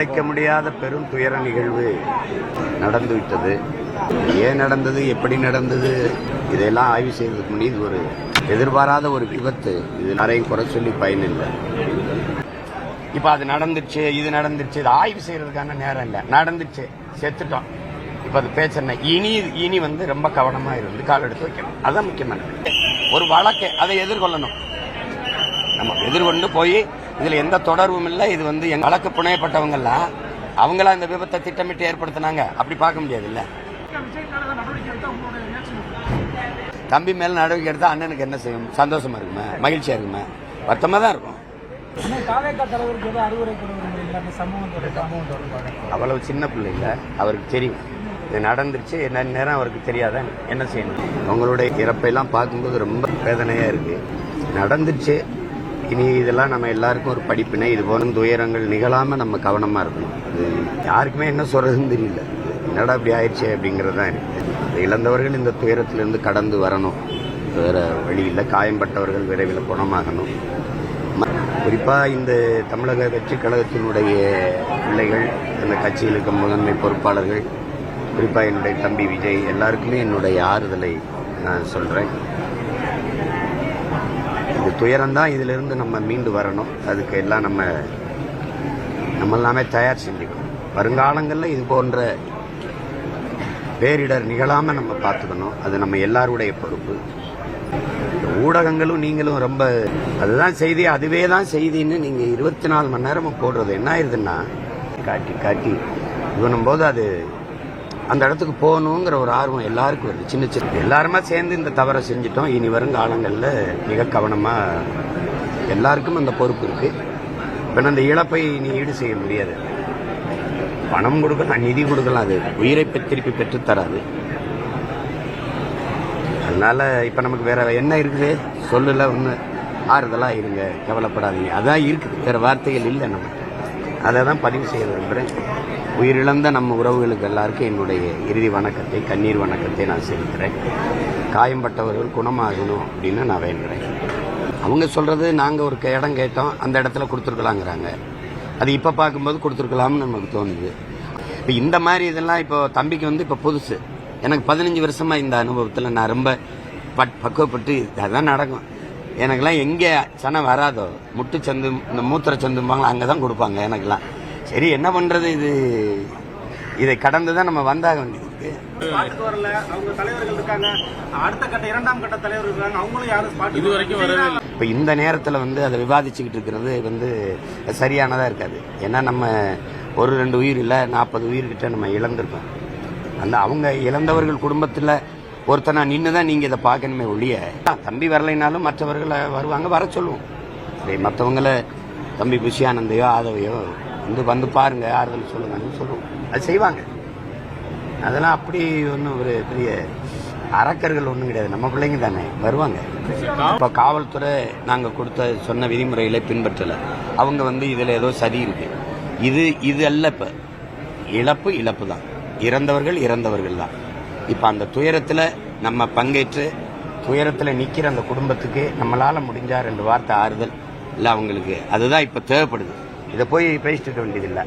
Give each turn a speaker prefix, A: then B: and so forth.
A: அழைக்க முடியாத பெரும் துயர நிகழ்வு நடந்துவிட்டது. ஏன் நடந்தது? எப்படி நடந்தது? இதையெல்லாம் ஆய்வு செய்வதற்கு முன்னாடி இது ஒரு எதிர்பாராத ஒரு விபத்து. இது நிறைய குறை சொல்லி பயனில்லை. இப்ப அது நடந்துச்சு இது நடந்துச்சு இது ஆய்வு செய்யறதுக்கான நேரம் இல்லை. நடந்துச்சு செத்துட்டோம். இப்ப அது பேச்சென்ன இனி இனி வந்து ரொம்ப கவனமா இருந்து கால் எடுத்து வைக்கணும். அதான் முக்கியமானது. ஒரு வழக்கை அதை எதிர்கொள்ளணும். நம்ம எதிர்கொண்டு போய் இதுல எந்த தொடர்பும் இல்லை. இது வந்து எங்க வழக்கு புனையப்பட்டவங்கெல்லாம் அவங்களா இந்த விபத்தை திட்டமிட்டு ஏற்படுத்தினாங்க. அப்படி பார்க்க முடியாது இல்ல தம்பி மேல நடவடிக்கை எடுத்தா அண்ணனுக்கு என்ன செய்யும்? சந்தோஷமா இருக்குமே? மகிழ்ச்சியா இருக்குமே? வருத்தமா தான் இருக்கும். அவ்வளவு சின்ன பிள்ளைங்க அவருக்கு தெரியும். இது நடந்துருச்சு. என்ன நேரம் அவருக்கு தெரியாத என்ன செய்யணும்? அவங்களுடைய இறப்பையெல்லாம் பார்க்கும்போது ரொம்ப வேதனையா இருக்கு. நடந்துருச்சு. இனி இதெல்லாம் நம்ம எல்லாருக்கும் ஒரு படிப்பினை இது போன துயரங்கள் நிகழாம நம்ம கவனமா இருக்கணும். இது யாருக்குமே என்ன சொல்றதுன்னு தெரியல. என்னடா இப்படி ஆயிடுச்சு அப்படிங்கிறது தான் இருக்கு இழந்தவர்கள் இந்த துயரத்திலிருந்து கடந்து வரணும். வேற வழி இல்லை. காயம்பட்டவர்கள் விரைவில் குணமாகணும். ம- இந்த தமிழக கட்சி கழகத்தினுடைய பிள்ளைகள் இந்த கட்சியில் இருக்க முதன்மை பொறுப்பாளர்கள் குறிப்பாக என்னுடைய தம்பி விஜய் எல்லாருக்குமே என்னுடைய ஆறுதலை நான் சொல்கிறேன் துயரம்தான் இதிலிருந்து நம்ம மீண்டு வரணும். அதுக்கு எல்லாம் நம்ம நம்ம எல்லாமே தயார் செஞ்சுக்கணும் வருங்காலங்களில் இது போன்ற பேரிடர் நிகழாமல் நம்ம பார்த்துக்கணும். அது நம்ம எல்லாருடைய பொறுப்பு. ஊடகங்களும் நீங்களும் ரொம்ப அதுதான் செய்தி அதுவே தான் செய்தின்னு நீங்கள் இருபத்தி நாலு மணி நேரமும் போடுறது. என்ன ஆயிருதுன்னா காட்டி காட்டி இவனும் போது அது அந்த இடத்துக்கு போகணுங்கிற ஒரு ஆர்வம் எல்லாருக்கும் வருது. சின்ன சின்ன எல்லாருமே சேர்ந்து இந்த தவறை செஞ்சிட்டோம். இனி வரும் காலங்களில் மிக கவனமாக எல்லாருக்கும் அந்த பொறுப்பு இருக்கு. இப்போ அந்த இழப்பை நீ ஈடு செய்ய முடியாது. பணம் கொடுக்கலாம் நிதி கொடுக்கலாம். அது உயிரை திருப்பி பெற்றுத் தராது. அதனால இப்போ நமக்கு வேற என்ன இருக்குது? சொல்லல ஒன்று ஆறுதலாக இருங்க. கவலைப்படாதீங்க. அதான் இருக்குது. வேற வார்த்தைகள் இல்லை நமக்கு அதை தான் பதிவு செய்ய விரும்புகிறேன் உயிரிழந்த நம்ம உறவுகளுக்கு எல்லாருக்கும் என்னுடைய இறுதி வணக்கத்தை கண்ணீர் வணக்கத்தை நான் செலுத்துகிறேன் காயம்பட்டவர்கள் குணமாகணும் அப்படின்னு நான் வேண்டுறேன். அவங்க சொல்கிறது நாங்கள் ஒரு க- இடம் கேட்டோம் அந்த இடத்துல கொடுத்துருக்கலாங்கிறாங்க. அது இப்போ பார்க்கும்போது கொடுத்துருக்கலாம்னு நமக்கு தோணுது. இப்போ இந்த மாதிரி இதெல்லாம் இப்போ தம்பிக்கு வந்து இப்போ புதுசு. எனக்கு பதினஞ்சு வருஷமாக இந்த அனுபவத்தில் நான் ரொம்ப பட் பக்குவப்பட்டு அதான் நடக்கும். எனக்கெல்லாம் எங்கே சனம் வராதோ முட்டு சந்து இந்த மூத்திர சந்தும்பாங்களோ அங்கே தான் கொடுப்பாங்க எனக்கெல்லாம். சரி என்ன பண்றது இது? இதை கடந்து தான் நம்ம வந்தாக வேண்டியது இப்போ இந்த நேரத்தில் வந்து அதை விவாதிச்சுக்கிட்டு இருக்கிறது வந்து சரியானதாக இருக்காது. ஏன்னா நம்ம ஒரு ரெண்டு உயிர் இல்லை நாற்பது உயிர்கிட்ட நம்ம இழந்திருக்கோம். அந்த அவங்க இழந்தவர்கள் குடும்பத்தில் ஒருத்தனா நின்று தான் நீங்கள் இதை பார்க்கணுமே ஒழிய ஆ, தம்பி வரலைனாலும் மற்றவர்களை வருவாங்க வர சொல்லுவோம். சரி மற்றவங்கள தம்பி புஷியானந்தையோ ஆதவையோ வந்து வந்து பாருங்க ஆறுதல் சொல்லுங்கன்னு சொல்லுவோம். அது செய்வாங்க. அதெல்லாம் அப்படி ஒன்றும் ஒரு பெரிய அரக்கர்கள் ஒன்றும் கிடையாது. நம்ம பிள்ளைங்க தானே வருவாங்க. இப்போ காவல்துறை நாங்கள் கொடுத்த சொன்ன விதிமுறைகளை பின்பற்றலை. அவங்க வந்து இதில் ஏதோ சதி இருக்கு. இது இது அல்ல இப்போ. இழப்பு இழப்பு தான் இறந்தவர்கள் இறந்தவர்கள் தான். இப்போ அந்த துயரத்தில் நம்ம பங்கேற்று துயரத்தில் நிற்கிற அந்த குடும்பத்துக்கு நம்மளால் முடிஞ்சா ரெண்டு வார்த்தை ஆறுதல் இல்லை அவங்களுக்கு. அதுதான் இப்போ தேவைப்படுது. இதை போய் பேசிட்டு வேண்டியதில்லை.